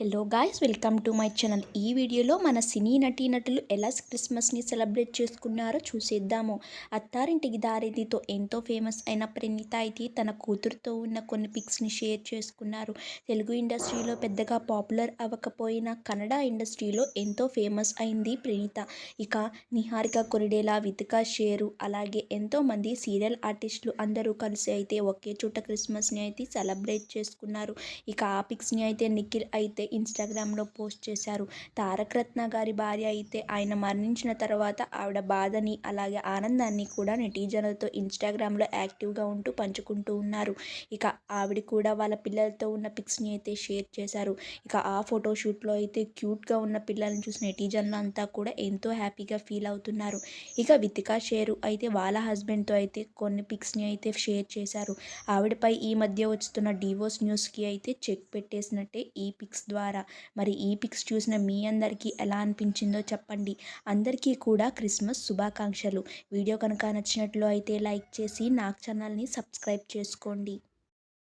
Hello guys welcome to my channel ఈ వీడియోలో మన సినీ నటీనటులు ఎలా క్రిస్మస్ని సెలబ్రేట్ చేసుకున్నారో చూసేద్దాము. అత్తారింటికి దారిదితో ఎంతో ఫేమస్ అయిన ప్రణీత అయితే తన కూతురుతో ఉన్న కొన్ని పిక్స్ని షేర్ చేసుకున్నారు. తెలుగు ఇండస్ట్రీలో పెద్దగా పాపులర్ అవ్వకపోయినా కన్నడ ఇండస్ట్రీలో ఎంతో ఫేమస్ అయింది ప్రణీత. ఇక నిహారిక కొరిడేలా వితికా షేరు అలాగే ఎంతోమంది సీరియల్ ఆర్టిస్టులు అందరూ కలిసి అయితే ఒకే చోట క్రిస్మస్ని అయితే సెలబ్రేట్ చేసుకున్నారు. ఇక ఆ పిక్స్ని అయితే నిఖిల్ అయితే ఇన్స్టాగ్రామ్లో పోస్ట్ చేశారు. తారక రత్న గారి భార్య అయితే ఆయన మరణించిన తర్వాత ఆవిడ బాధని అలాగే ఆనందాన్ని కూడా నెటిజన్లతో ఇన్స్టాగ్రామ్లో యాక్టివ్గా ఉంటూ పంచుకుంటూ ఉన్నారు. ఇక ఆవిడ కూడా వాళ్ళ పిల్లలతో ఉన్న పిక్స్ని అయితే షేర్ చేశారు. ఇక ఆ ఫోటోషూట్లో అయితే క్యూట్గా ఉన్న పిల్లల్ని చూసిన నెటిజన్లు అంతా కూడా ఎంతో హ్యాపీగా ఫీల్ అవుతున్నారు. ఇక వితికా షేరు అయితే వాళ్ళ హస్బెండ్తో అయితే కొన్ని పిక్స్ని అయితే షేర్ చేశారు. ఆవిడపై ఈ మధ్య వస్తున్న డివోర్స్ న్యూస్కి అయితే చెక్ పెట్టేసినట్టే ఈ పిక్స్ ద్వారా. మరి ఈ పిక్స్ చూసిన మీ అందరికీ ఎలా అనిపించిందో చెప్పండి. అందరికీ కూడా క్రిస్మస్ శుభాకాంక్షలు. వీడియో కనుక నచ్చినట్లు అయితే లైక్ చేసి నాకు ఛానల్ని సబ్స్క్రైబ్ చేసుకోండి.